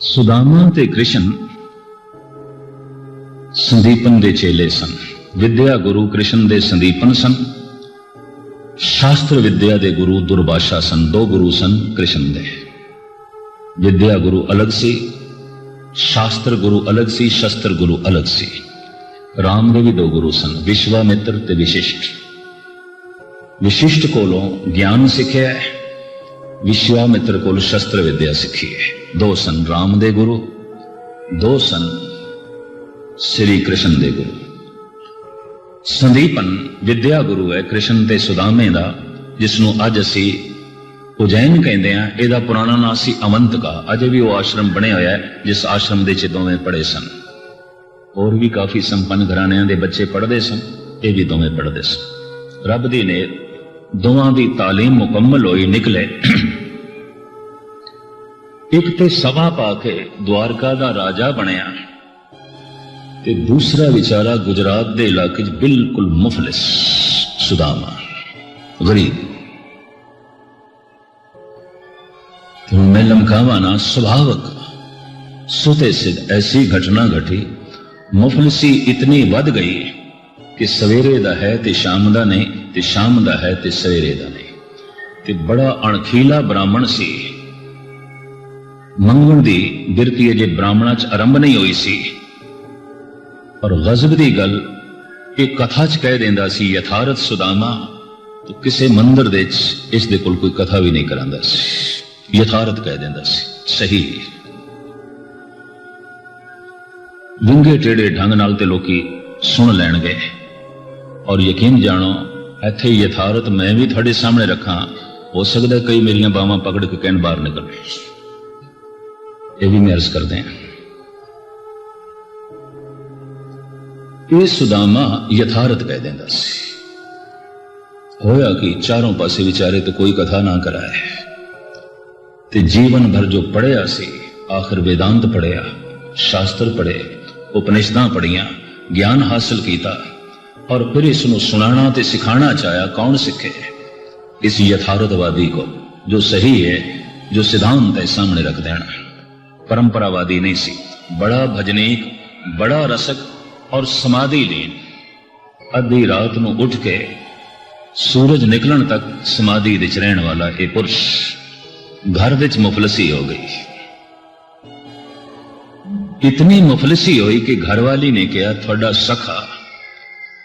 ਸੁਦਾਮਾ ਤੇ ਕ੍ਰਿਸ਼ਨ ਸੰਦੀਪਨ ਦੇ ਚੇਲੇ ਸਨ। ਵਿਦਿਆ ਗੁਰੂ ਕ੍ਰਿਸ਼ਨ ਦੇ ਸੰਦੀਪਨ ਸਨ। ਸ਼ਾਸਤਰ ਵਿਦਿਆ ਦੇ ਗੁਰੂ ਦੁਰਭਾਸ਼ਾ ਸਨ। ਦੋ ਗੁਰੂ ਸਨ ਕ੍ਰਿਸ਼ਨ ਦੇ। ਵਿਦਿਆ ਗੁਰੂ ਅਲੱਗ ਸੀ, ਸ਼ਾਸਤਰ ਗੁਰੂ ਅਲੱਗ ਸੀ, ਸ਼ਸਤਰ ਗੁਰੂ ਅਲੱਗ ਸੀ। ਰਾਮ ਦੇ ਵੀ ਦੋ ਗੁਰੂ ਸਨ, ਵਿਸ਼ਵਾਮਿੱਤਰ ਤੇ ਵਿਸ਼ਿਸ਼ਟ। ਵਿਸ਼ਿਸ਼ਟ ਕੋਲੋਂ ਗਿਆਨ ਸਿੱਖਿਆ ਵਿਸ਼ਵਾਮਿੱਤਰ ਕੋਲ ਸ਼ਸਤਰ ਵਿਦਿਆ ਸਿੱਖੀ ਹੈ ਦੋ ਸਨ ਰਾਮ ਦੇ ਗੁਰੂ ਦੋ ਸਨ ਸ੍ਰੀ ਕ੍ਰਿਸ਼ਨ ਦੇ ਗੁਰੂ ਸੰਦੀਪਨ ਵਿਦਿਆ ਗੁਰੂ ਹੈ ਕ੍ਰਿਸ਼ਨ ਤੇ ਸੁਦਾਮੇ ਦਾ ਜਿਸ ਨੂੰ ਅੱਜ ਅਸੀਂ ਉਜੈਨ ਕਹਿੰਦੇ ਆ ਇਹਦਾ ਪੁਰਾਣਾ ਨਾਮ ਸੀ ਅਵੰਤਕਾ ਅਜੇ ਵੀ ਉਹ ਆਸ਼ਰਮ ਬਣਿਆ ਹੋਇਆ ਹੈ ਜਿਸ ਆਸ਼ਰਮ ਦੇ ਚ ਦੋਵੇਂ ਪੜ੍ਹੇ ਸਨ ਹੋਰ ਵੀ ਕਾਫੀ ਸੰਪੰਨ ਘਰਾਣਿਆਂ ਦੇ ਬੱਚੇ ਪੜ੍ਹਦੇ ਸਨ ਇਹ ਵੀ ਦੋਵੇਂ ਪੜ੍ਹਦੇ ਸਨ ਰੱਬ ਦੀ ਨੇ ਦੋਵਾਂ ਦੀ ਤਾਲੀਮ ਮੁਕੰਮਲ ਹੋਈ, ਨਿਕਲੇ। ਇੱਕ ਤੇ ਸਭਾ ਪਾ ਕੇ ਦਵਾਰਕਾ ਦਾ ਰਾਜਾ ਬਣਿਆ ਤੇ ਦੂਸਰਾ ਵਿਚਾਰਾ ਗੁਜਰਾਤ ਦੇ ਇਲਾਕੇ 'ਚ ਬਿਲਕੁਲ ਮੁਫਲਿਸ, ਸੁਦਾਮਾ, ਗਰੀਬ। ਤੇ ਮੈਂ ਲਮਕਾਵਾਂ ਨਾ, ਸੁਭਾਵਕ ਸੁਤੇ ਸਿੱਧ ਐਸੀ ਘਟਨਾ ਘਟੀ, ਮੁਫਲਸੀ ਇਤਨੀ ਵੱਧ ਗਈ। ਕਿ ਸਵੇਰੇ ਦਾ ਹੈ ਤੇ ਸ਼ਾਮ ਦਾ ਨਹੀਂ, ਤੇ ਸ਼ਾਮ ਦਾ ਹੈ ਤੇ ਸਵੇਰੇ ਦਾ ਨਹੀਂ। ਤੇ ਬੜਾ ਅਣਖੀਲਾ ਬ੍ਰਾਹਮਣ ਸੀ। ਮੰਗਣ ਦੀ ਬਿਰਤੀ ਅਜੇ ਬ੍ਰਾਹਮਣਾਂ 'ਚ ਆਰੰਭ ਨਹੀਂ ਹੋਈ ਸੀ। ਪਰ ਗਜ਼ਬ ਦੀ ਗੱਲ ਇਹ ਕਥਾ 'ਚ ਕਹਿ ਦਿੰਦਾ ਸੀ, ਯਥਾਰਥ ਸੁਦਾਮਾ, ਤੇ ਕਿਸੇ ਮੰਦਰ ਦੇ 'ਚ ਇਸ ਦੇ ਕੋਲ ਕੋਈ ਕਥਾ ਵੀ ਨਹੀਂ ਕਰਾਂਦਾ ਸੀ। ਯਥਾਰਥ ਕਹਿ ਦਿੰਦਾ ਸੀ, ਸਹੀ। ਵਿੰਗੇ ਟੇੜੇ ਢੰਗ ਨਾਲ ਤੇ ਲੋਕੀ ਸੁਣ ਲੈਣਗੇ। ਔਰ ਯਕੀਨ ਜਾਣੋ, ਇੱਥੇ ਯਥਾਰਥ ਮੈਂ ਵੀ ਤੁਹਾਡੇ ਸਾਹਮਣੇ ਰੱਖਾਂ। ਹੋ ਸਕਦਾ ਕਈ ਮੇਰੀਆਂ ਬਾਹਾਂ ਪਕੜ ਕੇ ਕਹਿਣ ਬਾਹਰ ਨਿਕਲ ਇਹ ਵੀ ਮੈਂ ਅਰਜ਼ ਕਰਦੇ ਹਾਂ। ਇਹ ਸੁਦਾਮਾ ਯਥਾਰਥ ਕਹਿ ਦਿੰਦਾ ਸੀ। ਹੋਇਆ ਕਿ, ਚਾਰੋਂ ਪਾਸੇ ਵਿਚਾਰੇ ਤੇ ਕੋਈ ਕਥਾ ਨਾ ਕਰਾਏ। ਤੇ ਜੀਵਨ ਭਰ ਜੋ ਪੜਿਆ ਸੀ, ਆਖਰ ਵੇਦਾਂਤ ਪੜਿਆ ਸ਼ਾਸਤਰ ਪੜੇ ਉਪਨਿਸ਼ਦਾਂ ਪੜੀਆਂ ਗਿਆਨ ਹਾਸਲ ਕੀਤਾ ਔਰ ਫਿਰ ਇਸ ਨੂੰ ਸੁਣਾਉਣਾ ਤੇ ਸਿਖਾਉਣਾ ਚਾਹਿਆ ਕੌਣ ਸਿੱਖੇ ਇਸ ਯਥਾਰਥਵਾਦੀ को ਜੋ ਸਹੀ ਹੈ ਜੋ ਸਿਧਾਂਤ ਹੈ ਸਾਹਮਣੇ ਰੱਖ ਦੇਣਾ ਪਰੰਪਰਾਵਾਦੀ ਨਹੀਂ ਸੀ ਬੜਾ ਭਜਨੀਕ ਬੜਾ ਰਸਕ ਔਰ ਸਮਾਧੀ ਲੀਨ ਅੱਧੀ ਰਾਤ ਨੂੰ ਉੱਠ ਕੇ ਸੂਰਜ ਨਿਕਲਣ ਤੱਕ ਸਮਾਧੀ ਵਿੱਚ ਰਹਿਣ ਵਾਲਾ ਇਹ ਪੁਰਸ਼ ਘਰ ਵਿੱਚ ਮੁਫਲਸੀ ਹੋ ਗਈ ਇਤਨੀ ਮੁਫਲਸੀ ਹੋਈ ਕਿ ਘਰਵਾਲੀ ਨੇ ਕਿਹਾ ਤੁਹਾਡਾ ਸਖਾ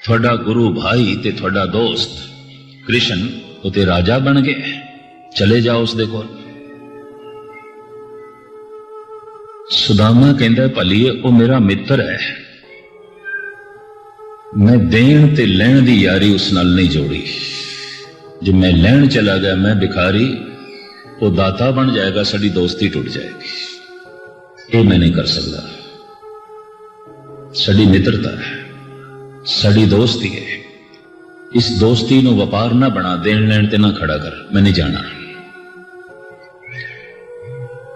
ਤੁਹਾਡਾ ਗੁਰੂ ਭਾਈ ਤੇ ਤੁਹਾਡਾ ਦੋਸਤ ਕ੍ਰਿਸ਼ਨ ਉਹ ਤੇ ਰਾਜਾ ਬਣ ਗਏ ਚਲੇ ਜਾਓ ਉਸ ਦੇ ਕੋਲ ਸੁਦਾਮਾ ਕਹਿੰਦਾ ਭਲੀਏ ਉਹ ਮੇਰਾ ਮਿੱਤਰ ਹੈ ਮੈਂ ਦੇਣ ਤੇ ਲੈਣ ਦੀ ਯਾਰੀ ਉਸ ਨਾਲ ਨਹੀਂ ਜੋੜੀ ਜੇ ਮੈਂ ਲੈਣ ਚਲਾ ਗਿਆ ਮੈਂ ਭਿਖਾਰੀ ਉਹ ਦਾਤਾ ਬਣ ਜਾਏਗਾ ਸਾਡੀ ਦੋਸਤੀ ਟੁੱਟ ਜਾਏਗੀ ਇਹ ਮੈਂ ਨਹੀਂ ਕਰ ਸਕਦਾ ਸਾਡੀ ਮਿੱਤਰਤਾ ਹੈ ਸਾਡੀ ਦੋਸਤੀ ਹੈ ਇਸ ਦੋਸਤੀ ਨੂੰ ਵਪਾਰ ਨਾ ਬਣਾ ਦੇਣ ਲੈਣ ਤੇ ਨਾ ਖੜਾ ਕਰ ਮੈਂ ਨਹੀਂ ਜਾਣਾ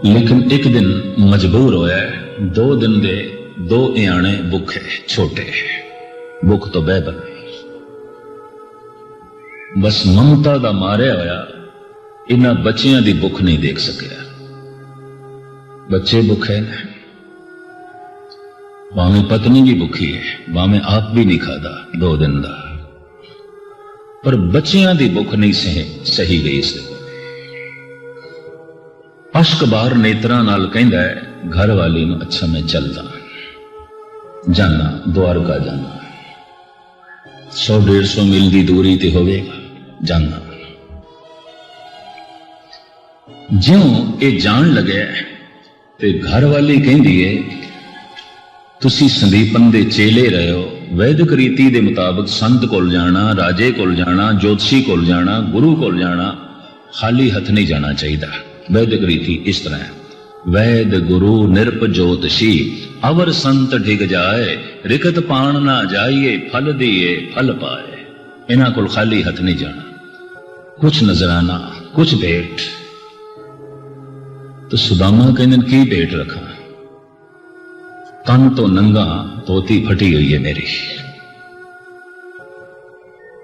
ਲੇਕਿਨ ਇੱਕ ਦਿਨ ਮਜਬੂਰ ਹੋਇਆ ਹੈ। ਦੋ ਦਿਨ ਦੇ ਦੋ ਇਆਣੇ ਭੁੱਖੇ ਛੋਟੇ ਭੁੱਖ ਤੋਂ ਬਹਿਬਲ ਬਸ ਮਮਤਾ ਦਾ ਮਾਰਿਆ ਹੋਇਆ ਇਹਨਾਂ ਬੱਚਿਆਂ ਦੀ ਭੁੱਖ ਨਹੀਂ ਦੇਖ ਸਕਿਆ ਬੱਚੇ ਭੁੱਖੇ ਨੇ ਭਾਵੇਂ ਪਤਨੀ ਵੀ ਭੁੱਖੀ ਹੈ, ਭਾਵੇਂ ਆਪ ਵੀ ਨਹੀਂ ਖਾਦਾ ਦੋ ਦਿਨ ਦਾ। ਪਰ ਬੱਚਿਆਂ ਦੀ ਭੁੱਖ ਨਹੀਂ ਸਹੀ ਸਹੀ ਗਈ ਇਸ ਦੇ ਨੇਤਰਾਂ ਨਾਲ ਕਹਿੰਦਾ ਹੈ ਘਰ ਵਾਲੀ ਨੂੰ ਅੱਛਾ ਮੈਂ ਚੱਲਦਾ। ਜਾਣਾ ਦੁਆਰਕਾ ਜਾਣਾ 100 150 ਮੀਲ ਦੀ ਦੂਰੀ ਤੇ ਹੋਵੇਗਾ ਜਾਣਾ ਜਿਉਂ ਇਹ ਜਾਣ ਲੱਗਿਆ ਤੇ ਘਰ ਵਾਲੀ ਕਹਿੰਦੀ ਏ ਤੁਸੀਂ ਸੰਦੀਪਨ ਦੇ ਚੇਲੇ ਰਹੇ। ਹੋ ਵੈਦਿਕ ਰੀਤੀ ਦੇ ਮੁਤਾਬਕ ਸੰਤ ਕੋਲ ਜਾਣਾ, ਰਾਜੇ ਕੋਲ ਜਾਣਾ, ਜੋਤਸ਼ੀ ਕੋਲ ਜਾਣਾ, ਗੁਰੂ ਕੋਲ ਜਾਣਾ, ਖਾਲੀ ਹੱਥ ਨਹੀਂ ਜਾਣਾ ਚਾਹੀਦਾ। ਵੈਦਿਕ ਰੀਤੀ ਇਸ ਤਰ੍ਹਾਂ ਹੈ। ਵੈਦ, ਗੁਰੂ, ਨਿਰਪ, ਜੋਤਸ਼ੀ, ਅਵਰ ਸੰਤ ਡਿਗ ਜਾਏ, ਰਿਕਤ ਪਾਣ ਨਾ ਜਾਈਏ, ਫਲ ਦੀਏ, ਫਲ ਪਾਏ। ਇਹਨਾਂ ਕੋਲ ਖਾਲੀ ਹੱਥ ਨਹੀਂ ਜਾਣਾ। ਕੁਛ ਨਜ਼ਰਾਨਾ, ਕੁਛ ਭੇਟ। ਤਾਂ ਸੁਦਾਮਾ ਕਹਿੰਦੇ ਕੀ ਭੇਟ ਰੱਖਾਂ? ਤਨ ਤੋਂ ਨੰਗਾ ਧੋਤੀ ਫਟੀ ਹੋਈ ਹੈ ਮੇਰੀ।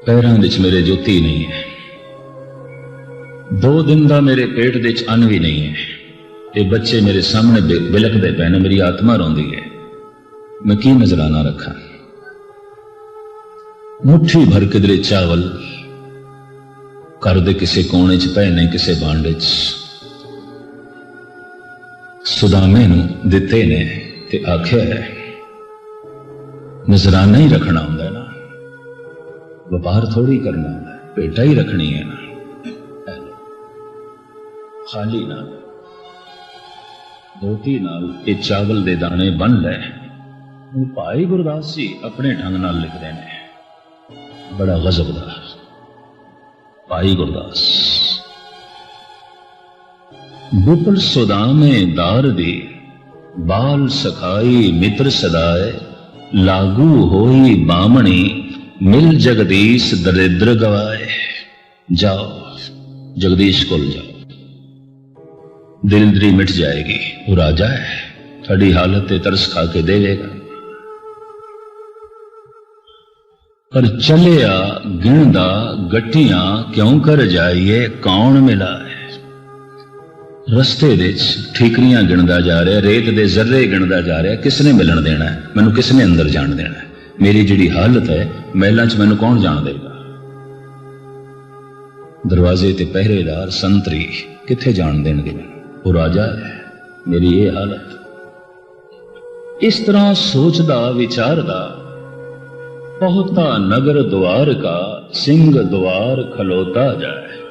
ਪੈਰਾਂ ਵਿੱਚ ਮੇਰੇ ਜੁੱਤੀ ਨਹੀਂ ਹੈ। ਦੋ ਦਿਨ ਦਾ ਮੇਰੇ ਪੇਟ ਦੇ ਵਿੱਚ ਅੰਨ ਵੀ ਨਹੀਂ ਹੈ। ਇਹ ਬੱਚੇ ਮੇਰੇ ਸਾਹਮਣੇ ਬਿ- ਬਿਲਕਦੇ ਪਏ ਨੇ, ਮੇਰੀ ਆਤਮਾ ਰੋਂਦੀ ਹੈ। ਮੈਂ ਕੀ ਨਜ਼ਰਾਨਾ ਰੱਖਾਂ? ਮੁੱਠੀ ਭਰ ਕਿਧਰੇ ਚਾਵਲ, ਘਰ ਦੇ ਕਿਸੇ ਕੋਨੇ 'ਚ ਪਏ ਨੇ, ਕਿਸੇ ਬਾਂਡੇ 'ਚ। ਸੁਦਾਮੇ ਨੂੰ ਦਿੱਤੇ ਨੇ। ਤੇ ਆਖਿਆ ਹੈ ਨਜ਼ਰਾਨਾ ਹੀ ਰੱਖਣਾ ਹੁੰਦਾ ਨਾ। ਵਪਾਰ ਥੋੜੀ ਕਰਨਾ ਹੁੰਦਾ ਭੇਟਾ ਹੀ ਰੱਖਣੀ ਹੈ ਨਾ। ਖਾਲੀ ਨਾਲ ਦੋਤੀ ਨਾਲ ਇਹ ਚਾਵਲ ਦੇ ਦਾਣੇ ਬੰਨ ਲੈ ਉਹ ਭਾਈ ਗੁਰਦਾਸ ਜੀ ਆਪਣੇ ਢੰਗ ਨਾਲ ਲਿਖਦੇ ਨੇ। ਬੜਾ ਗਜ਼ਬਦਾਰ ਭਾਈ ਗੁਰਦਾਸ ਵਿਪਲ ਸੁਦਾਮੇ ਦਾਰ ਦੀ ਬਾਲ ਸਖਾਈ ਮਿੱਤਰ ਸਦਾਏ, ਲਾਗੂ ਹੋਈ ਬਾਮਣੀ ਮਿਲ ਜਗਦੀਸ਼ ਦਰਿਦਰ ਗਵਾਏ। ਜਾਓ, ਜਗਦੀਸ਼ ਕੋਲ ਜਾਓ। ਦਿਲਦਰੀ ਮਿਟ ਜਾਏਗੀ, ਉਹ ਰਾਜਾ ਹੈ, ਤੁਹਾਡੀ ਹਾਲਤ ਤੇ ਤਰਸ ਖਾ ਕੇ ਦੇਵੇਗਾ। ਪਰ ਚਲਿਆ ਗਿਣਦਾ, ਗੱਟੀਆਂ ਕਿਉਂ ਕਰ ਜਾਈਏ, ਕੌਣ ਮਿਲਾਏ? ਰਸਤੇ ਵਿੱਚ ਠੀਕਰੀਆਂ ਗਿਣਦਾ ਜਾ ਰਿਹਾ, ਰੇਤ ਦੇ ਜ਼ਰਰੇ ਗਿਣਦਾ ਜਾ ਰਿਹਾ ਕਿਸ ਨੇ ਮਿਲਣ ਦੇਣਾ ਹੈ? ਮੈਨੂੰ ਕਿਸ ਨੇ ਅੰਦਰ ਜਾਣ ਦੇਣਾ ਹੈ? ਮੇਰੀ ਜਿਹੜੀ ਹਾਲਤ ਹੈ, ਮਹਿਲਾਂ 'ਚ ਮੈਨੂੰ ਕੌਣ ਜਾਣ ਦੇਗਾ ਦਰਵਾਜ਼ੇ ਤੇ ਪਹਿਰੇਦਾਰ ਸੰਤਰੀ ਕਿੱਥੇ ਜਾਣ ਦੇਣਗੇ ਉਹ ਰਾਜਾ ਹੈ, ਮੇਰੀ ਇਹ ਹਾਲਤ ਇਸ ਤਰ੍ਹਾਂ ਸੋਚਦਾ, ਵਿਚਾਰਦਾ, ਬਹੁਤਾ ਨਗਰ ਦੁਆਰ ਕਾ, ਸਿੰਘ ਦੁਆਰ ਖਲੋਤਾ ਜਾਏ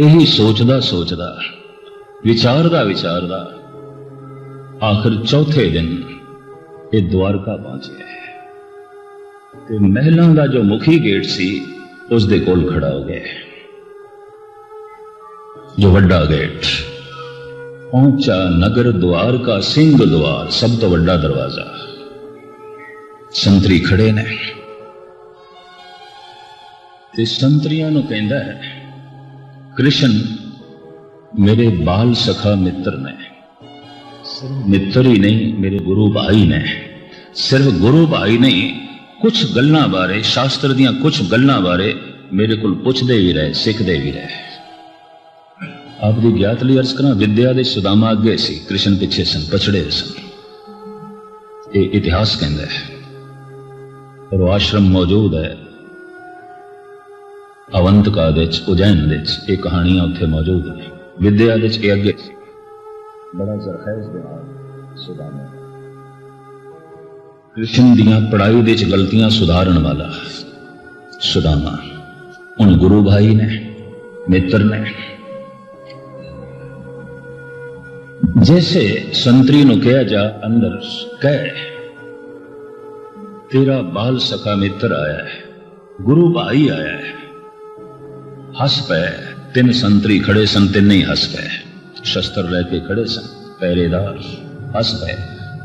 ਇਹੀ ਸੋਚਦਾ ਸੋਚਦਾ, ਵਿਚਾਰਦਾ ਵਿਚਾਰਦਾ ਆਖਰ ਚੌਥੇ ਦਿਨ ਇਹ ਦਵਾਰਕਾ ਪਹੁੰਚਿਆ ਤੇ ਮਹਿਲਾਂ ਦਾ ਜੋ ਮੁਖੀ ਗੇਟ ਸੀ ਉਸ ਦੇ ਕੋਲ ਖੜਾ ਹੋ ਗਿਆ ਜੋ ਵੱਡਾ ਗੇਟ, ਪਹੁੰਚਾ ਨਗਰ ਦੁਆਰ ਕਾ ਸਿੰਘ ਦੁਆਰ ਸਭ ਤੋਂ ਵੱਡਾ ਦਰਵਾਜ਼ਾ। ਸੰਤਰੀ ਖੜੇ ਨੇ। ਤੇ ਸੰਤਰੀਆਂ ਨੂੰ ਕਹਿੰਦਾ ਹੈ ਕ੍ਰਿਸ਼ਨ, ਮੇਰੇ ਬਾਲ ਸਖਾ ਮਿੱਤਰ ਨੇ। ਸਿਰਫ ਮਿੱਤਰ ਹੀ ਨਹੀਂ, ਮੇਰੇ ਗੁਰੂ ਭਾਈ ਨੇ। ਸਿਰਫ ਗੁਰੂ ਭਾਈ ਨਹੀਂ ਕੁਝ ਗੱਲਾਂ ਬਾਰੇ, ਸ਼ਾਸਤਰ ਦੀਆਂ ਕੁਝ ਗੱਲਾਂ ਬਾਰੇ ਮੇਰੇ ਕੋਲ ਪੁੱਛਦੇ ਵੀ ਰਹੇ, ਸਿੱਖਦੇ ਵੀ ਰਹੇ। ਆਪ ਦੀ ਗਿਆਤ ਲਈ ਅਰਜ਼ ਕਰਾਂ, ਵਿਦਿਆ ਦੇ ਸੁਦਾਮਾ ਅੱਗੇ ਸੀ, ਕ੍ਰਿਸ਼ਨ ਪਿੱਛੇ ਸਨ, ਪਛੜੇ ਸਨ। ਇਹ ਇਤਿਹਾਸ ਕਹਿੰਦਾ ਹੈ। ਔਰ ਆਸ਼ਰਮ ਮੌਜੂਦ ਹੈ। ਅਵੰਤਕਾ ਦੇ ਚ ਉਜੈਨ ਦੇ ਚ ਇਹ ਕਹਾਣੀਆਂ ਉੱਥੇ ਮੌਜੂਦ ਨੇ ਵਿਦਿਆ ਦੇ ਚ ਇਹ ਅੱਗੇ ਸੀ। ਬੜਾ ਜ਼ਰਖੈਜ਼ ਦੇ ਨਾਲ ਸੁਦਾਮਾ ਕ੍ਰਿਸ਼ਨ ਦੀਆਂ ਪੜਾਈ ਦੇ ਚ ਗਲਤੀਆਂ ਸੁਧਾਰਨ ਵਾਲਾ ਸੁਦਾਮਾ ਹੁਣ ਗੁਰੂ ਭਾਈ ਨੇ ਮਿੱਤਰ ਨੇ ਜੈਸੇ ਸੰਤਰੀ ਨੂੰ ਕਿਹਾ ਜਾ ਅੰਦਰ ਕਹਿ ਤੇਰਾ ਬਾਲ ਸਖਾ ਮਿੱਤਰ ਆਇਆ ਹੈ ਗੁਰੂ ਭਾਈ ਆਇਆ ਹੈ ਹੱਸ ਪਏ ਤਿੰਨ ਸੰਤਰੀ ਖੜੇ ਸਨ ਤਿੰਨੇ ਹੀ ਹੱਸ ਪਏ ਸ਼ਸਤਰ ਲੈ ਕੇ ਖੜੇ ਸਨ ਪਹਿਰੇਦਾਰ ਹੱਸ ਪਏ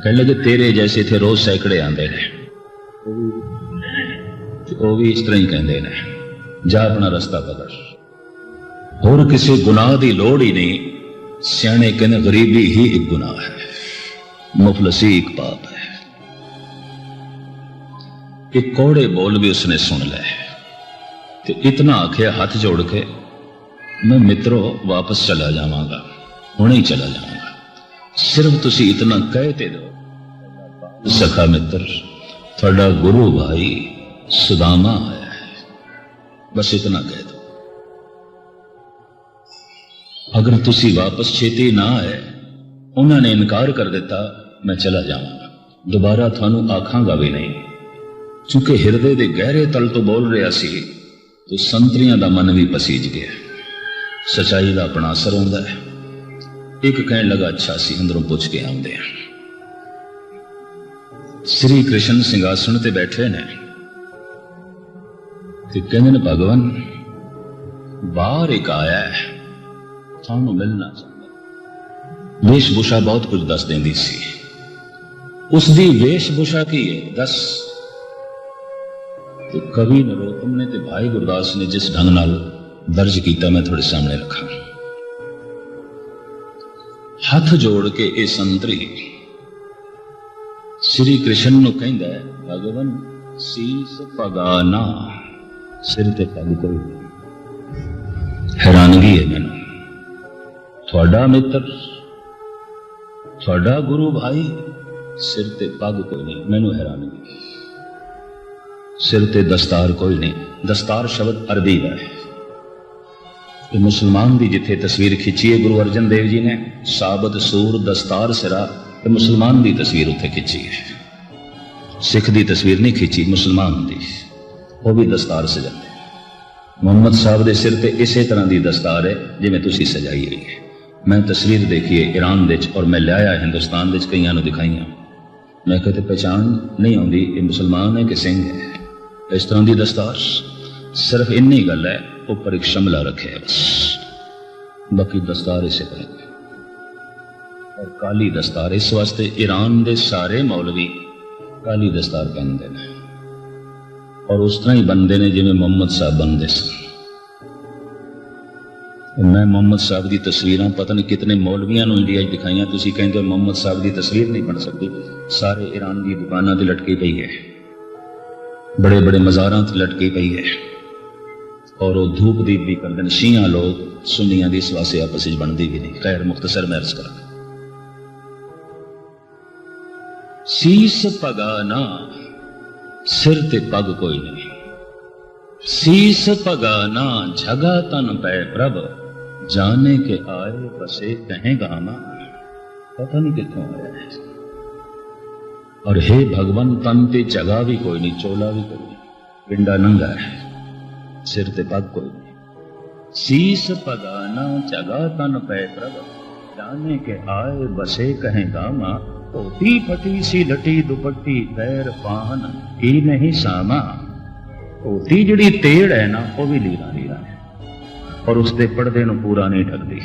ਕਹਿਣ ਲੱਗੇ ਤੇਰੇ ਜੈਸੇ ਇੱਥੇ ਰੋਜ਼ ਸੈਂਕੜੇ ਆਉਂਦੇ ਨੇ ਤੇ ਉਹ ਵੀ ਇਸ ਤਰ੍ਹਾਂ ਹੀ ਕਹਿੰਦੇ ਨੇ ਜਾ ਆਪਣਾ ਰਸਤਾ ਬਦਲ ਹੋਰ ਕਿਸੇ ਗੁਨਾਹ ਦੀ ਲੋੜ ਹੀ ਨਹੀਂ ਸਿਆਣੇ ਕਹਿੰਦੇ ਗਰੀਬੀ ਹੀ ਇੱਕ ਗੁਨਾਹ ਹੈ ਮੁਫਲਸੀ ਇੱਕ ਪਾਪ ਹੈ ਇਹ ਕੋੜੇ ਬੋਲ ਵੀ ਉਸਨੇ ਸੁਣ ਲਏ ਤੇ ਇਤਨਾ ਆਖਿਆ ਹੱਥ ਜੋੜ ਕੇ, ਮੈਂ ਮਿੱਤਰੋ, ਵਾਪਸ ਚਲਾ ਜਾਵਾਂਗਾ, ਹੁਣੇ ਹੀ ਚਲਾ ਜਾਵਾਂਗਾ। ਸਿਰਫ ਤੁਸੀਂ ਇਤਨਾ ਕਹਿ ਤੇ ਦਿਓ। ਸਖਾ ਮਿੱਤਰ, ਤੁਹਾਡਾ ਗੁਰੂ ਭਾਈ ਸੁਦਾਮਾ ਆਇਆ ਹੈ। ਬਸ ਇਤਨਾ ਕਹਿ ਦਿਓ। ਅਗਰ ਤੁਸੀਂ ਵਾਪਸ ਛੇਤੀ ਨਾ ਆਏ, ਉਹਨਾਂ ਨੇ ਇਨਕਾਰ ਕਰ ਦਿੱਤਾ, ਮੈਂ ਚਲਾ ਜਾਵਾਂਗਾ। ਦੁਬਾਰਾ ਤੁਹਾਨੂੰ ਆਖਾਂਗਾ ਵੀ ਨਹੀਂ। ਕਿਉਂਕਿ ਹਿਰਦੇ ਦੇ ਗਹਿਰੇ ਤਲ ਤੋਂ ਬੋਲ ਰਿਹਾ ਸੀ ਤੋ ਸੰਤਰੀਆਂ ਦਾ ਮਨ ਵੀ ਪਸੀਜ ਗਿਆ। ਸਚਾਈ ਦਾ ਆਪਣਾ ਅਸਰ ਹੁੰਦਾ ਹੈ। ਇੱਕ ਕਹਿਣ ਲੱਗਾ, ਅੱਛਾ ਸੀ ਅੰਦਰੋਂ ਪੁੱਛ ਕੇ ਆਉਂਦੇ ਆ ਸ੍ਰੀ ਕ੍ਰਿਸ਼ਨ ਸਿੰਘਾਸਣ ਤੇ ਬੈਠੇ ਨੇ। ਤੇ ਕਹਿੰਦੇ ਨੇ, ਭਗਵਾਨ, ਬਾਹਰ ਇੱਕ ਆਇਆ ਹੈ। ਤੁਹਾਨੂੰ ਮਿਲਣਾ ਚਾਹੁੰਦਾ ਵੇਸ਼ਭੂਸ਼ਾ ਬਹੁਤ ਕੁਝ ਦੱਸ ਦਿੰਦੀ ਸੀ। ਉਸ ਦੀ ਵੇਸ਼ਭੂਸ਼ਾ ਕੀ ਹੈ? ਦੱਸ। ਤੇ ਕਵੀ ਨਰੋਤਮ ਨੇ ਤੇ ਭਾਈ ਗੁਰਦਾਸ ਨੇ ਜਿਸ ਢੰਗ ਨਾਲ ਦਰਜ ਕੀਤਾ, ਮੈਂ ਤੁਹਾਡੇ ਸਾਹਮਣੇ ਰੱਖਾਂ ਹੱਥ ਜੋੜ ਕੇ ਇਹ ਸੰਤਰੀ ਸ੍ਰੀ ਕ੍ਰਿਸ਼ਨ ਨੂੰ ਕਹਿੰਦਾ ਹੈ, ਭਗਵਨ, ਸੀਸ ਪਗਾਨਾ ਸਿਰ ਤੇ ਪੱਗ ਕੋਈ ਹੈਰਾਨਗੀ ਹੈ ਮੈਨੂੰ ਤੁਹਾਡਾ ਮਿੱਤਰ, ਤੁਹਾਡਾ ਗੁਰੂ ਭਾਈ? ਸਿਰ ਤੇ ਪੱਗ ਕੋਈ ਨਹੀਂ। ਮੈਨੂੰ ਹੈਰਾਨਗੀ। ਸਿਰ ਤੇ ਦਸਤਾਰ ਕੋਈ ਨਹੀਂ। ਦਸਤਾਰ ਸ਼ਬਦ ਅਰਬੀ ਦਾ ਹੈ। ਇਹ ਮੁਸਲਮਾਨ ਦੀ ਜਿੱਥੇ ਤਸਵੀਰ ਖਿੱਚੀ ਹੈ, ਗੁਰੂ ਅਰਜਨ ਦੇਵ ਜੀ ਨੇ, ਸਾਬਤ ਸੂਰ ਦਸਤਾਰ ਸਿਰਾ, ਇਹ ਮੁਸਲਮਾਨ ਦੀ ਤਸਵੀਰ ਉੱਥੇ ਖਿੱਚੀ ਹੈ। ਸਿੱਖ ਦੀ ਤਸਵੀਰ ਨਹੀਂ ਖਿੱਚੀ, ਮੁਸਲਮਾਨ ਦੀ। ਉਹ ਵੀ ਦਸਤਾਰ ਸਜਾਉਂਦੇ ਮੁਹੰਮਦ ਸਾਹਿਬ ਦੇ ਸਿਰ ਤੇ ਇਸੇ ਤਰ੍ਹਾਂ ਦੀ ਦਸਤਾਰ ਹੈ, ਜਿਵੇਂ ਤੁਸੀਂ ਸਜਾਈ ਹੋਈ ਹੈ। ਮੈਂ ਤਸਵੀਰ ਦੇਖੀ ਹੈ ਈਰਾਨ ਵਿੱਚ ਔਰ ਮੈਂ ਲਿਆਇਆ ਹਿੰਦੁਸਤਾਨ ਵਿੱਚ ਕਈਆਂ ਨੂੰ ਦਿਖਾਈਆਂ। ਮੈਂ ਕਿਤੇ ਪਛਾਣ ਨਹੀਂ ਆਉਂਦੀ, ਇਹ ਮੁਸਲਮਾਨ ਹੈ ਕਿ ਸਿੰਘ ਹੈ? ਇਸ ਤਰ੍ਹਾਂ ਦੀ ਦਸਤਾਰ ਸਿਰਫ ਇੰਨੀ ਗੱਲ ਹੈ, ਉੱਪਰ ਇੱਕ ਸ਼ਮਲਾ ਰੱਖਿਆ ਬਸ। ਬਾਕੀ ਦਸਤਾਰ ਇਸੇ ਤਰ੍ਹਾਂ ਹੈ। ਔਰ ਕਾਲੀ ਦਸਤਾਰ ਇਸ ਵਾਸਤੇ ਈਰਾਨ ਦੇ ਸਾਰੇ ਮੌਲਵੀ ਕਾਲੀ ਦਸਤਾਰ ਪਹਿਨਦੇ ਨੇ। ਔਰ ਉਸ ਤਰ੍ਹਾਂ ਹੀ ਬੰਦੇ ਨੇ ਜਿਵੇਂ ਮੁਹੰਮਦ ਸਾਹਿਬ ਬੰਦੇ ਸਨ। ਮੈਂ ਮੁਹੰਮਦ ਸਾਹਿਬ ਦੀ ਤਸਵੀਰਾਂ, ਪਤਾ ਨਹੀਂ ਕਿਤਨੇ ਮੌਲਵੀਆਂ ਨੂੰ ਇੰਡੀਆ 'ਚ ਦਿਖਾਈਆਂ, ਤੁਸੀਂ ਕਹਿੰਦੇ ਹੋ ਮੁਹੰਮਦ ਸਾਹਿਬ ਦੀ ਤਸਵੀਰ ਨਹੀਂ ਬਣ ਸਕਦੀ। ਸਾਰੇ ਈਰਾਨ ਦੀ ਦੁਕਾਨਾਂ ਤੇ ਲਟਕੀ ਪਈ ਹੈ। ਬੜੇ ਬੜੇ ਮਜ਼ਾਰਾਂ ਤੇ ਲਟਕੀ ਪਈ ਹੈ। ਔਰ ਉਹ ਧੂਪ ਦੀਪ ਵੀ ਕਰਦੇ ਨੇ ਸ਼ੀਆਂ ਲੋਕ ਸੁਨੀਆਂ ਦੀ ਇਸ ਆਪਸ ਵਿੱਚ ਬਣਦੀ ਵੀ ਨਹੀਂ। ਖੈਰ ਮੁਖਤਸਰ ਮੈਂ ਅਰਜ਼ ਕਰਾਂ ਸੀਸ ਪਗਾਨਾ ਸਿਰ ਤੇ ਪੱਗ ਕੋਈ ਨਹੀਂ। ਸੀਸ ਪਗਾਨਾ ਜਗਾ ਤਨ ਪੈ ਪ੍ਰਭ। ਜਾਣੇ ਕੇ ਆਏ ਬਸੇ ਕਹੇ ਨਾ ਪਤਾ ਨਹੀਂ ਕਿੱਥੋਂ ਆਇਆ ਹੈ। ਔਰ हे ਭਗਵਾਨ ਤਨ ਤੇ ਜਗਾ ਵੀ ਕੋਈ ਨਹੀਂ, ਚੋਲਾ ਵੀ ਕੋਈ ਨਹੀਂ, ਪਿੰਡਾ ਨੰਗਾ ਹੈ, ਸਿਰ ਤੇ ਪੱਗ ਕੋਈ ਨਹੀਂ। ਸੀਸ ਪਗਾਨਾ ਜਗਾ ਤਨ ਪੈ ਪ੍ਰਭ, ਜਾਣੇ ਕੇ ਆਏ ਬਸੇ ਕਹੇਗਾ ਮਾਂ ਧੋਤੀ ਫਟੀ ਸੀ ਲਟੀ ਦੁਪੱਟੀ, ਪੈਰ ਪਾਹਨ ਕੀ ਨਹੀਂ ਸਾਮਾ ਧੋਤੀ ਜਿਹੜੀ ਤੇੜ ਹੈ ਨਾ, ਉਹ ਵੀ ਲੀਰਾ ਲੀਰਾ ਔਰ ਉਸ ਦੇ ਪਰਦੇ ਨੂੰ ਪੂਰਾ ਨਹੀਂ ਢਕਦੀ।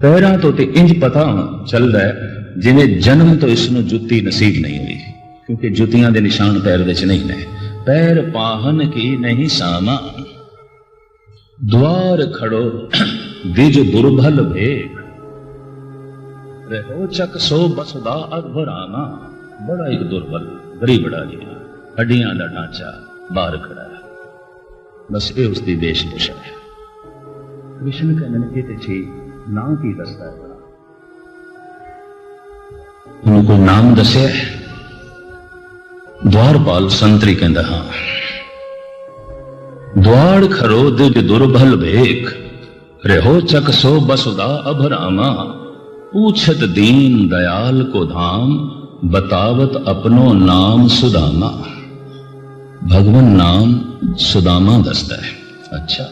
ਪੈਰਾਂ ਤੋਂ ਤੇ ਇੰਜ ਪਤਾ ਚੱਲਦਾ ਹੈ ਜਿਵੇਂ ਜਨਮ ਤੋਂ ਇਸ ਨੂੰ ਜੁੱਤੀ ਨਸੀਬ ਨਹੀਂ ਹੋਈ ਕਿਉਂਕਿ ਜੁੱਤੀਆਂ ਦੇ ਨਿਸ਼ਾਨ ਪੈਰ ਵਿੱਚ ਨਹੀਂ ਨੇ ਪੈਰ ਪਾਹਨ ਕੀ ਨਹੀਂ ਸਾਮਾ द्वार खड़ो विज दुर्बल भेद रहो चक सो बसदा अघबराना बड़ा एक दुर्बल गरीब बड़ा जिहा हड्डियां ਦਾ ਢਾਂਚਾ ਬਾਹਰ ਖੜਾ ਹੈ ਬਸ ਇਹ ਉਸ ਦੀ ਵੇਸ਼ਭੂਸ਼ਾ ਹੈ ਕ੍ਰਿਸ਼ਨ ਕਹਿੰਦੇ ਨੇ ਕਿ ਤੇ ਛੇ ਨਾਮ ਕੀ ਦੱਸਦਾ ਹੈ ਉਹਨੂੰ ਕੋਈ ਨਾਮ ਦੱਸਿਆ ਹੈ? ਦਵਾਰਪਾਲ ਸੰਤਰੀ ਕਹਿੰਦਾ ਹਾਂ द्वार खरो दिज दुर्बल भेख रहो चक सो बसुदा अभरामा पूछत दीन दयाल को धाम बतावत अपनो नाम सुदामा भगवान नाम सुदामा दसदा है अच्छा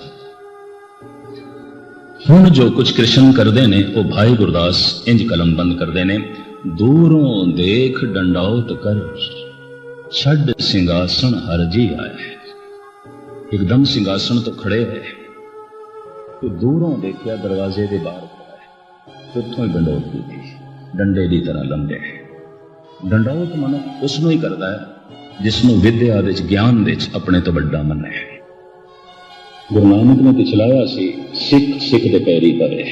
ਹੁਣ ਜੋ ਕੁਝ ਕ੍ਰਿਸ਼ਨ ਕਰਦੇ ਨੇ, ਉਹ ਭਾਈ ਗੁਰਦਾਸ ਇੰਜ ਕਲਮਬੰਦ ਕਰਦੇ ਨੇ, ਦੂਰੋਂ ਦੇਖ ਡੰਡਾਉਤ ਕਰ, ਛੱਡ ਸਿੰਘਾਸਣ ਹਰ ਜੀ ਆਏ। ਇੱਕਦਮ ਸਿੰਘਾਸਣ ਤੋਂ ਖੜੇ ਹੋਏ। ਤੇ ਦੂਰੋਂ ਦੇਖਿਆ ਦਰਵਾਜ਼ੇ ਦੇ ਬਾਹਰ ਖੜਾ ਉੱਥੋਂ ਹੀ ਡੰਡੋਤ ਕੀਤੀ। ਡੰਡੇ ਦੀ ਤਰ੍ਹਾਂ ਲੰਬੇ ਡੰਡੌਤ ਮਨ ਉਸ ਨੂੰ ਹੀ ਕਰਦਾ ਹੈ ਜਿਸ ਨੂੰ ਵਿਦਿਆ ਵਿੱਚ, ਗਿਆਨ ਵਿੱਚ ਆਪਣੇ ਤੋਂ ਵੱਡਾ ਮੰਨੇ ਗੁਰੂ ਨਾਨਕ ਨੇ ਪਿਛਲਾਇਆ ਸੀ, ਸਿੱਖ ਸਿੱਖ ਦੇ ਪੈਰੀ ਪਰੇ।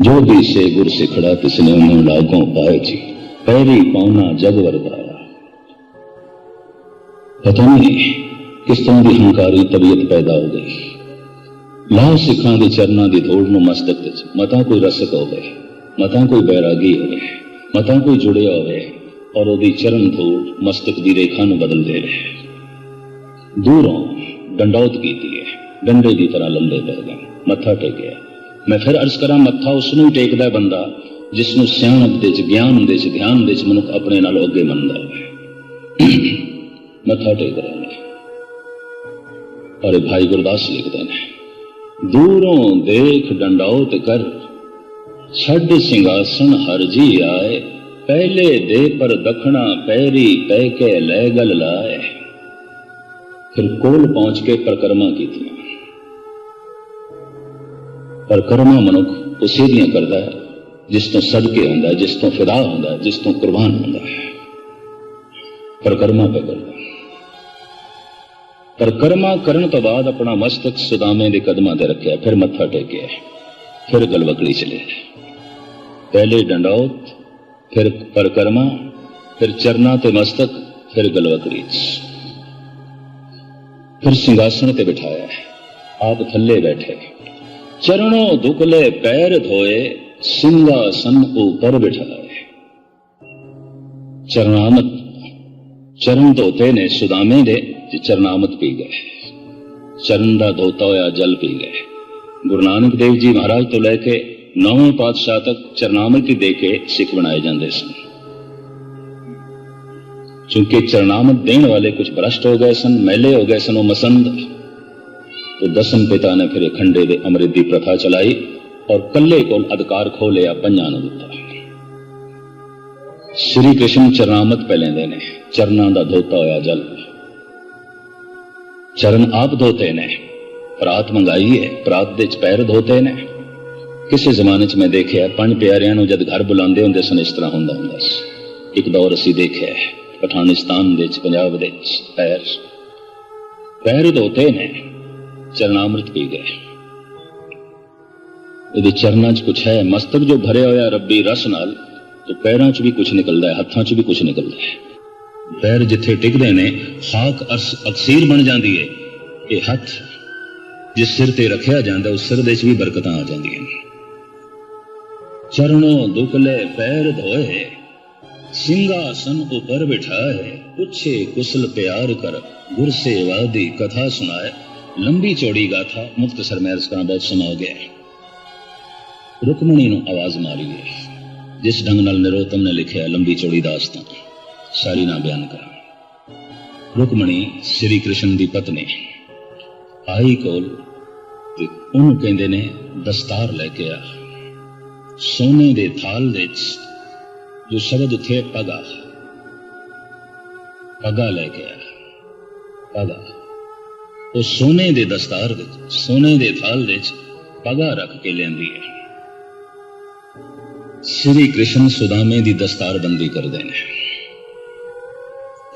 ਜੋ ਦਿਸੇ ਗੁਰ ਸਿਖੜਾ ਤਿਸਨੇ ਉਹਨੂੰ ਲਾਗੋਂ ਪਾਏ ਜੀ ਪੈਰੀ ਪਾਉਣਾ ਜਗ ਵਰਦਾਇਆ ਪਤਾ ਨਹੀਂ ਕਿਸ ਤਰ੍ਹਾਂ ਦੀ ਹੰਕਾਰੀ ਤਬੀਅਤ ਪੈਦਾ ਹੋ ਗਈ। ਲਾਹ ਸਿੱਖਾਂ ਦੇ ਚਰਨਾਂ ਦੀ ਧੂੜ ਨੂੰ ਮਸਤਕ ਵਿੱਚ ਮਤਾਂ ਕੋਈ ਰਸਕ ਹੋਵੇ, ਮਤਾ ਕੋਈ ਬੈਰਾਗੀ ਹੋਵੇ, ਮਤਾ ਕੋਈ ਜੁੜਿਆ ਹੋਵੇ, ਔਰ ਉਹਦੀ ਚਰਨ ਧੂੜ ਮਸਤਕ ਦੀ ਰੇਖਾ ਨੂੰ ਬਦਲ ਦੇਵੇ ਦੂਰੋਂ ਡੰਡੌਤ ਕੀਤੀ ਹੈ ਡੰਡੇ ਦੀ ਤਰ੍ਹਾਂ ਲੰਬੇ ਪੈ ਗਏ, ਮੱਥਾ ਟੇਕਿਆ ਮੈਂ ਫਿਰ ਅਰਜ਼ ਕਰਾਂ, ਮੱਥਾ ਉਸ ਨੂੰ ਟੇਕਦਾ ਬੰਦਾ, ਜਿਸ ਨੂੰ ਸਿਆਣਪ ਦੇ ਚ ਗਿਆਨ ਦੇ ਚ ਧਿਆਨ ਦੇ ਚ ਮਨੁੱਖ ਆਪਣੇ ਨਾਲੋਂ ਅੱਗੇ ਮੰਨਦਾ ਹੈ। ਮੱਥਾ ਟੇਕ ਰਹੇ ਨੇ। ਔਰ ਭਾਈ ਗੁਰਦਾਸ ਲਿਖਦੇ ਨੇ, ਦੂਰੋਂ ਦੇਖ ਡੰਡੌਤ ਕਰ, ਛੱਡ ਸਿੰਘਾਸਣ ਹਰ ਜੀ ਆਏ, ਪਹਿਲੇ ਦੇ ਪਰ ਦਖਣਾ ਪੈਰੀ ਪੈ ਕੇ ਲੈ ਗਲ ਲਾਏ। ਫਿਰ ਕੋਲ ਪਹੁੰਚ ਕੇ ਪ੍ਰਕਰਮਾ ਕੀਤੀਆਂ ਪ੍ਰਕਰਮਾ ਮਨੁੱਖ ਉਸੇ ਦੀਆਂ ਕਰਦਾ ਹੈ ਜਿਸ ਤੋਂ ਸਦਕੇ ਹੁੰਦਾ ਜਿਸ ਤੋਂ ਫਿਦਾ ਹੁੰਦਾ ਜਿਸ ਤੋਂ ਕੁਰਬਾਨ ਹੁੰਦਾ ਹੈ ਪ੍ਰਕਰਮਾ ਪੇ ਕਰਦਾ ਹੈ ਕਰਨ ਤੋਂ ਬਾਅਦ ਆਪਣਾ ਮਸਤਕ ਸੁਦਾਮੇ ਦੇ ਕਦਮਾਂ ਤੇ ਰੱਖਿਆ ਫਿਰ ਮੱਥਾ ਟੇਕਿਆ ਫਿਰ ਗਲਵਕੜੀ ਚਲੇ ਪਹਿਲੇ ਡੰਡੌਤ ਫਿਰ ਪਰਕਰਮਾ ਫਿਰ ਚਰਨਾ ਤੇ ਮਸਤਕ ਫਿਰ ਗਲਵਕੜੀ ਫਿਰ ਸਿੰਘਾਸਣ ਤੇ ਬਿਠਾਇਆ ਆਪ ਥੱਲੇ ਬੈਠੇ। ਚਰਣੋਂ ਦੁਕਲੇ ਪੈਰ ਧੋਏ, ਸਿੰਘਾਸਨ ਉਪਰ ਬਿਠਾਏ। ਚਰਨਾਮਤ ਚਰਨ ਧੋਤੇ ਨੇ ਸੁਦਾਮੇ ਦੇ ਤੇ ਚਰਨਾਮਤ ਪੀ ਗਏ। ਚਰਨ ਦਾ ਧੋਤਾ ਹੋਇਆ ਜਲ ਪੀ ਗਏ। ਗੁਰੂ ਨਾਨਕ ਦੇਵ ਜੀ ਮਹਾਰਾਜ ਤੋਂ ਲੈ ਕੇ ਨੌਵੇਂ ਪਾਤਸ਼ਾਹ ਤੱਕ ਚਰਨਾਮਤ ਹੀ ਦੇ ਕੇ ਸਿੱਖ ਬਣਾਏ ਜਾਂਦੇ ਸਨ। ਕਿਉਂਕਿ चरणामत ਦੇਣ ਵਾਲੇ कुछ भ्रष्ट ਹੋ ਗਏ ਸਨ ਮੈਲੇ ਹੋ ਗਏ ਸਨ ਉਹ ਮਸੰਦ ਤੇ ਦਸਮ ਪਿਤਾ ਨੇ ਫਿਰ ਖੰਡੇ ਦੇ ਅੰਮ੍ਰਿਤ ਦੀ ਪ੍ਰਥਾ ਚਲਾਈ ਔਰ ਕੱਲੇ ਕੋਲ ਅਧਿਕਾਰ ਖੋ ਲਿਆ ਪੰਜਾਂ ਨੂੰ ਦਿੱਤਾ ਸ੍ਰੀ ਕ੍ਰਿਸ਼ਨ ਚਰਨਾਮਤ ਪੈ ਲੈਂਦੇ ਨੇ ਚਰਨਾਂ ਦਾ ਧੋਤਾ ਹੋਇਆ ਜਲ ਚਰਨ ਆਪ ਧੋਤੇ ਨੇ ਪ੍ਰਾਤ ਮੰਗਾਈ ਹੈ ਪ੍ਰਾਤ ਦੇ ਚ ਪੈਰ ਧੋਤੇ ਨੇ ਕਿਸੇ ਜ਼ਮਾਨੇ 'ਚ ਮੈਂ ਦੇਖਿਆ ਪੰਜ ਪਿਆਰਿਆਂ ਨੂੰ ਜਦ ਘਰ ਬੁਲਾਉਂਦੇ ਹੁੰਦੇ ਸਨ ਇਸ ਤਰ੍ਹਾਂ ਹੁੰਦਾ ਹੁੰਦਾ ਸੀ ਇੱਕ ਦੌਰ ਅਸੀਂ ਦੇਖਿਆ ਹੈ ਪਠਾਨਿਸਤਾਨ ਦੇ ਵਿੱਚ, ਪੰਜਾਬ ਦੇ ਵਿੱਚ ਪੈਰ ਪੈਰ ਧੋਤੇ ਨੇ ਚਰਨਾਮ੍ਰਿਤ ਪੀ ਗਏ। ਇਹਦੇ ਚਰਨਾਂ 'ਚ ਕੁਛ ਹੈ, ਮਸਤਕ ਜੋ ਭਰਿਆ ਹੋਇਆ ਰੱਬੀ ਰਸ ਨਾਲ ਤੇ ਪੈਰਾਂ 'ਚ ਵੀ ਕੁਛ ਨਿਕਲਦਾ ਹੈ, ਹੱਥਾਂ 'ਚ ਵੀ ਕੁਛ ਨਿਕਲਦਾ ਹੈ। ਪੈਰ ਜਿੱਥੇ ਟਿਕਦੇ ਨੇ, ਖਾਕ ਅਕਸੀਰ ਬਣ ਜਾਂਦੀ ਹੈ ਇਹ ਹੱਥ, ਜਿਸ ਸਿਰ ਤੇ ਰੱਖਿਆ ਜਾਂਦਾ, ਉਸ ਸਿਰ ਦੇ ਵਿੱਚ ਵੀ ਬਰਕਤਾਂ ਆ ਜਾਂਦੀਆਂ ਨੇ। ਚਰਨੋਂ ਦੁਕਲੇ ਪੈਰ ਧੋਏ ਸਿੰਘਾਸਨ ਉਪਰ ਬਿਠਾਏ ਪੁੱਛੇ ਕੁਸਲ ਪਿਆਰ ਕਰ ਗੁਰ ਸੇਵਾ ਦੀ ਕਥਾ ਲੰਬੀ ਚੌੜੀ ਗਾਥਾ ਮੁਖਤਸਰ ਮੈਂ ਇਸ ਤਰ੍ਹਾਂ ਬਹੁਤ ਗਿਆ ਰੁਕਮਣੀ ਨੂੰ ਆਵਾਜ਼ ਮਾਰੀ ਹੈ ਜਿਸ ਢੰਗ ਨਾਲ ਨਿਰੋਤਮ ਨੇ ਲਿਖਿਆ ਲੰਬੀ ਚੌੜੀ ਦਾਸਤਾਨ ਸਾਰੀ ਨਾ ਬਿਆਨ ਕਰਾਂ ਰੁਕਮਣੀ ਸ੍ਰੀ ਕ੍ਰਿਸ਼ਨ ਦੀ ਪਤਨੀ ਆਈ ਕੋਲ ਤੇ ਉਹਨੂੰ ਕਹਿੰਦੇ ਨੇ ਦਸਤਾਰ ਲੈ ਕੇ ਆ ਸੋਨੇ ਦੇ ਥਾਲ ਵਿੱਚ ਜੋ ਸ਼ਬਦ ਉੱਥੇ ਪਗਾ। ਪਗਾ ਲੈ ਕੇ ਆਇਆ ਪਗਾ। ਉਹ ਸੋਨੇ ਦੇ ਦਸਤਾਰ ਵਿੱਚ, ਸੋਨੇ ਦੇ ਥਾਲ ਵਿੱਚ ਪਗਾ ਰੱਖ ਕੇ ਲੈਂਦੀ ਹੈ। ਸ੍ਰੀ ਕ੍ਰਿਸ਼ਨ ਸੁਦਾਮੇ ਦੀ ਦਸਤਾਰਬੰਦੀ ਕਰਦੇ ਨੇ।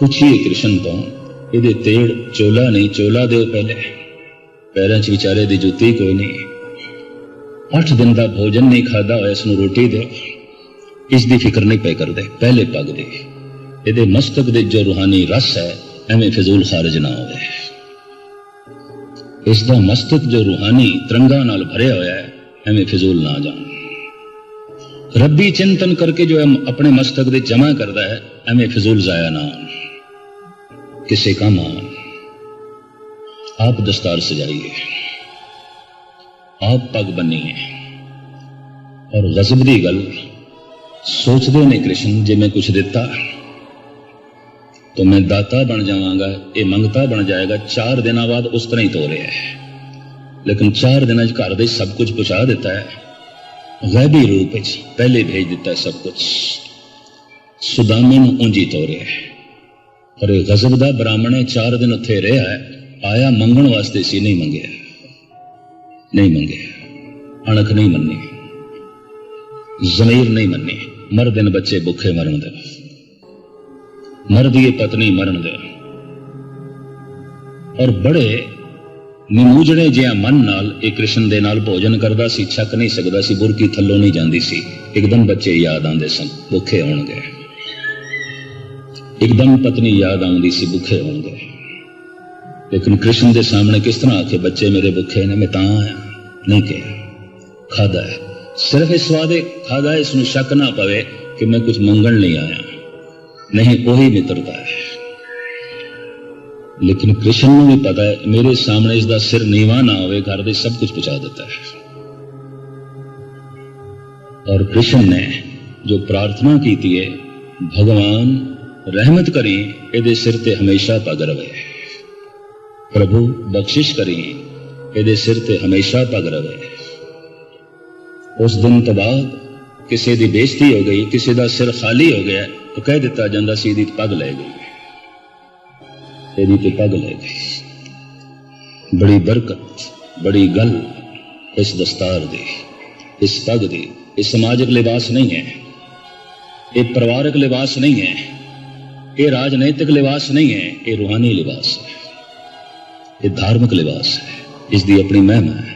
ਪੁੱਛੀਏ ਕ੍ਰਿਸ਼ਨ ਤੋਂ, ਇਹਦੇ ਤੇੜ ਚੋਲਾ ਨਹੀਂ, ਚੋਲਾ ਦਿਓ ਪਹਿਲੇ। ਪੈਰਾਂ 'ਚ ਵਿਚਾਰੇ ਦੀ ਜੁੱਤੀ ਕੋਈ ਨਹੀਂ। ਅੱਠ ਦਿਨ ਦਾ ਭੋਜਨ ਨਹੀਂ ਖਾਦਾ ਹੋਇਆ, ਇਸ ਨੂੰ ਰੋਟੀ ਦਿਓ। ਇਸ ਦੀ ਫਿਕਰ ਨਹੀਂ ਪੈ ਕਰਦੇ। ਪਹਿਲੇ ਪੱਗ ਦੇ ਇਹਦੇ ਮਸਤਕ ਦੇ ਜੋ ਰੂਹਾਨੀ ਰਸ ਹੈ, ਐਵੇਂ ਫਿਜ਼ੂਲ ਖਾਰਜ ਨਾ ਹੋਵੇ। ਇਸ ਦਾ ਮਸਤਕ ਜੋ ਰੂਹਾਨੀ ਤਰੰਗਾ ਨਾਲ ਭਰਿਆ ਹੋਇਆ ਹੈ, ਐਵੇਂ ਫਿਜ਼ੂਲ ਨਾ ਜਾਣ। ਰੱਬੀ ਚਿੰਤਨ ਕਰਕੇ ਜੋ ਆਪਣੇ ਮਸਤਕ ਦੇ ਜਮਾ ਕਰਦਾ ਹੈ, ਐਵੇਂ ਫਿਜ਼ੂਲ ਜ਼ਾਇਆ ਨਾ ਹੋਣ। ਕਿਸੇ ਕੰਮ ਆਉਣ ਆਪ ਦਸਤਾਰ ਸਜਾਈਏ। ਆਪ ਪੱਗ ਬੰਨੀਏ। ਔਰ ਗਜ਼ਬ ਦੀ ਗੱਲ ਸੋਚਦੇ ਨੇ ਕ੍ਰਿਸ਼ਨ, ਜੇ ਮੈਂ ਕੁਝ ਦਿੱਤਾ, ਤਾਂ ਮੈਂ ਦਾਤਾ ਬਣ ਜਾਵਾਂਗਾ, ਇਹ ਮੰਗਤਾ ਬਣ ਜਾਏਗਾ। 4 ਦਿਨਾਂ ਬਾਅਦ ਉਸ ਤਰ੍ਹਾਂ ਹੀ ਤੋਰਿਆ ਹੈ। ਲੇਕਿਨ 4 ਦਿਨਾਂ 'ਚ ਘਰ ਦੇ ਸਭ ਕੁਝ ਪਹੁੰਚਾ ਦਿੱਤਾ ਹੈ। ਗੈਬੀ ਰੂਪ ਵਿੱਚ ਪਹਿਲੇ ਭੇਜ ਦਿੱਤਾ ਹੈ ਸਭ ਕੁਝ। ਸੁਦਾਮੇ ਨੂੰ ਉਂਝੀ ਤੋਰਿਆ ਹੈ। ਪਰ ਇਹ ਗਜ਼ਬ ਦਾ ਬ੍ਰਾਹਮਣ ਹੈ 4 ਦਿਨ ਉੱਥੇ ਰਿਹਾ ਹੈ। ਆਇਆ ਮੰਗਣ ਵਾਸਤੇ ਸੀ, ਨਹੀਂ ਮੰਗਿਆ। ਨਹੀਂ ਮੰਗਿਆ। ਅਣਖ ਨਹੀਂ ਮੰਨੀ। ਜ਼ਮੀਰ ਨਹੀਂ ਮੰਨੀ। ਮਰ ਦਿਨ ਬੱਚੇ ਭੁੱਖੇ ਮਰਨ ਦੇ ਮਰਦੀ ਪਤਨੀ ਮਰਨ ਦੇ ਔਰ ਬੜੇ ਨਿਮੂਜਣੇ ਜਿਹਾ ਮਨ ਨਾਲ ਇਹ ਕ੍ਰਿਸ਼ਨ ਦੇ ਨਾਲ ਭੋਜਨ ਕਰਦਾ ਸੀ ਛੱਕ ਨਹੀਂ ਸਕਦਾ ਸੀ ਬੁਰਕੀ ਥੱਲੋਂ ਨਹੀਂ ਜਾਂਦੀ ਸੀ ਇੱਕਦਮ ਬੱਚੇ ਯਾਦ ਆਉਂਦੇ ਸਨ ਭੁੱਖੇ ਹੋਣਗੇ ਇੱਕਦਮ ਪਤਨੀ ਯਾਦ ਆਉਂਦੀ ਸੀ ਭੁੱਖੇ ਹੋਣਗੇ ਲੇਕਿਨ ਕ੍ਰਿਸ਼ਨ ਦੇ ਸਾਹਮਣੇ ਕਿਸ ਤਰ੍ਹਾਂ ਆਖੇ ਬੱਚੇ ਮੇਰੇ ਭੁੱਖੇ ਨੇ ਮੈਂ ਤਾਂ ਆਇਆ ਨਹੀਂ ਕਿਹਾ ਖਾਦਾ ਹੈ ਸਿਰਫ ਇਸ ਵਾਦੇ ਖਾਦਾ ਇਸ ਨੂੰ ਸ਼ੱਕ ਨਾ ਪਵੇ ਕਿ ਮੈਂ ਕੁਝ ਮੰਗਣ ਨਹੀਂ ਆਇਆ ਨਹੀਂ ਉਹੀ ਮਿੱਤਰਤਾ ਹੈ ਲੇਕਿਨ ਕ੍ਰਿਸ਼ਨ ਨੂੰ ਵੀ ਪਤਾ ਹੈ ਮੇਰੇ ਸਾਹਮਣੇ ਇਸ ਦਾ ਸਿਰ ਨੀਵਾ ਨਾ ਹੋਵੇ ਘਰ ਦੇ ਸਭ ਕੁਝ ਪਹੁੰਚਾ ਦਿੱਤਾ ਹੈ ਔਰ ਕ੍ਰਿਸ਼ਨ ਨੇ ਜੋ ਪ੍ਰਾਰਥਨਾ ਕੀਤੀ ਹੈ ਭਗਵਾਨ ਰਹਿਮਤ ਕਰੀ ਇਹਦੇ ਸਿਰ ਤੇ ਹਮੇਸ਼ਾ ਪਗ ਰਵੇ ਪ੍ਰਭੂ ਬਖਸ਼ਿਸ਼ ਕਰੀ ਇਹਦੇ ਸਿਰ ਤੇ ਹਮੇਸ਼ਾ ਪਗ ਰਵੇ ਉਸ ਦਿਨ ਤੋਂ ਬਾਅਦ ਕਿਸੇ ਦੀ ਬੇਇੱਜ਼ਤੀ ਹੋ ਗਈ, ਕਿਸੇ ਦਾ ਸਿਰ ਖਾਲੀ ਹੋ ਗਿਆ, ਤਾਂ ਕਹਿ ਦਿੱਤਾ ਜਾਂਦਾ ਸੀ ਇਹਦੀ ਪੱਗ ਲੈ ਗਈ। ਇਹਦੀ ਤੇ ਪੱਗ ਲੈ ਗਈ। ਬੜੀ ਬਰਕਤ, ਬੜੀ ਗੱਲ ਇਸ ਦਸਤਾਰ ਦੀ, ਇਸ ਪੱਗ ਦੀ। ਇਹ ਸਮਾਜਿਕ ਲਿਬਾਸ ਨਹੀਂ ਹੈ। ਇਹ ਪਰਿਵਾਰਕ ਲਿਬਾਸ ਨਹੀਂ ਹੈ। ਇਹ ਰਾਜਨੀਤਿਕ ਲਿਬਾਸ ਨਹੀਂ ਹੈ। ਇਹ ਰੂਹਾਨੀ ਲਿਬਾਸ ਹੈ। ਇਹ ਧਾਰਮਿਕ ਲਿਬਾਸ ਹੈ। ਇਸ ਦੀ ਆਪਣੀ ਮਹਿਮਾ ਹੈ।